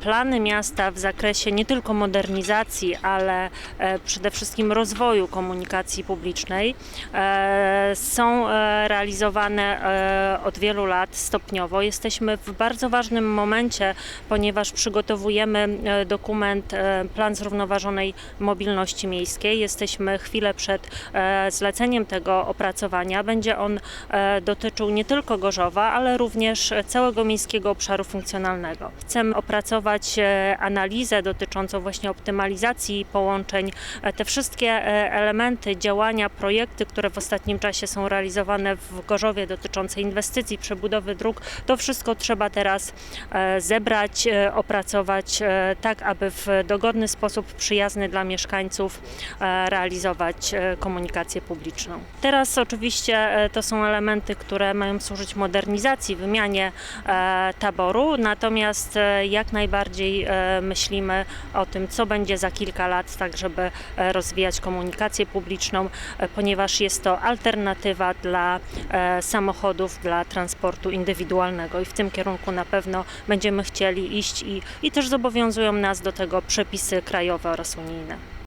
plany miasta w zakresie nie tylko modernizacji, ale e, przede wszystkim rozwoju komunikacji publicznej e, są e, realizowane od wielu lat stopniowo. Jesteśmy w bardzo ważnym momencie, ponieważ przygotowujemy dokument Plan Zrównoważonej Mobilności Miejskiej. Jesteśmy chwilę przed zleceniem tego opracowania. Będzie on dotyczył nie tylko Gorzowa, ale również całego miejskiego obszaru funkcjonalnego. Chcemy opracować e, analizę dotyczącą właśnie optymalizacji połączeń, e, te wszystkie e, elementy działania, projekty, które w ostatnim czasie są realizowane w Gorzowie dotyczące inwestycji, przebudowy dróg, to wszystko trzeba teraz zebrać, opracować tak, aby w dogodny sposób, przyjazny dla mieszkańców realizować komunikację publiczną. Teraz oczywiście to są elementy, które mają służyć modernizacji, wymianie taboru, natomiast jak najbardziej e, myślimy o tym, co będzie za kilka lat, tak żeby e, rozwijać komunikację publiczną, e, ponieważ jest to alternatywa dla samochodów, dla transportu indywidualnego i w tym kierunku na pewno będziemy chcieli iść i, i też zobowiązują nas do tego przepisy krajowe oraz unijne.